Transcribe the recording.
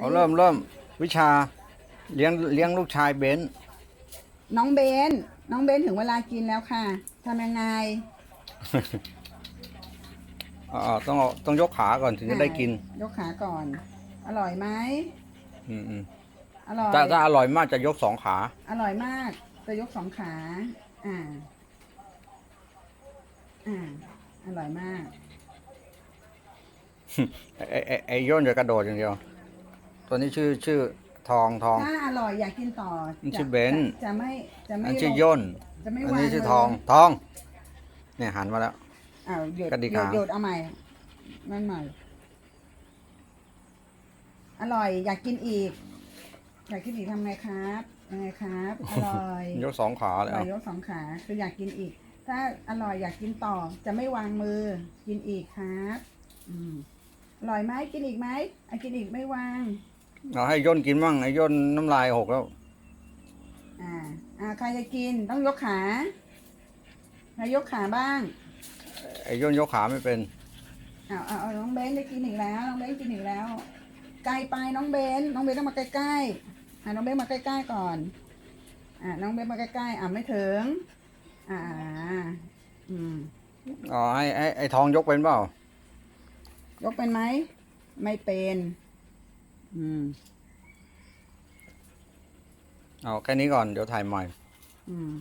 เอาเริ่มเริ่มวิชาเลี้ยงเลี้ยงลูกชายเบนซ์น้องเบน น้องเบนถึงเวลากินแล้วค่ะทำยังไงอ่าต้องเอาต้องยกขาก่อนถึงจะได้กินยกขาก่อน อร่อยไหมอืมอืมอร่อย ถ้าถ้าอร่อยมากจะยกสองขา อร่อยมากจะยกสองขา อ่า อ่า อร่อยมาก ไอ้ไอ้ไอ้ย่นจะกระโดดอย่างเดียว ตัวนี้ชื่อชื่อทองทอง ถ้าอร่อยอยากกินต่อมันจะชื่อเบนจะจะไม่จะไม่อันชื่อลงย่น จะไม่อันวางนี้ชื่อเลยทองทอง เนี่ยหันมาแล้ว อ้าวหยุดกระดิกหยุดหาง หยุดเอาใหม่นั่นใหม่ อร่อยอยากกินอีก อยากกินอีกทำไงครับยังไงครับอร่อย ยกสองขาอเลยร่อยเอายกสองขาคืออยากกินอีก ถ้าอร่อยอยากกินต่อ จะไม่วางมือ กินอีกครับ อืมอร่อยไหมกินอีกไหมอะกินอีกไม่วาง เอาให้ย่นกินมั่งไอ้ย่นน้ำลายหกแล้ว อ่า อ่า ใครจะกินต้องยกขาใครยกขาบ้าง ไอ้ย่นยกขาไม่เป็นอ้าวอ้าวอ้าวน้องเบนได้กินอีกแล้ว น้องเบนกินอีกแล้ว ไกลไปน้องเบนน้องเบนต้องมาใกล้ๆ อ่าน้องเบนมาใกล้ๆก่อน อ่าน้องเบนมาใกล้ๆ อ่าไม่ถึง อ่า อืม อ๋อให้ไอ้ไอ้ทองยกเป็นเปล่า ยกเป็นไหม ไม่เป็น อืม เอาแค่นี้ก่อนเดี๋ยวถ่ายใหม่ อืม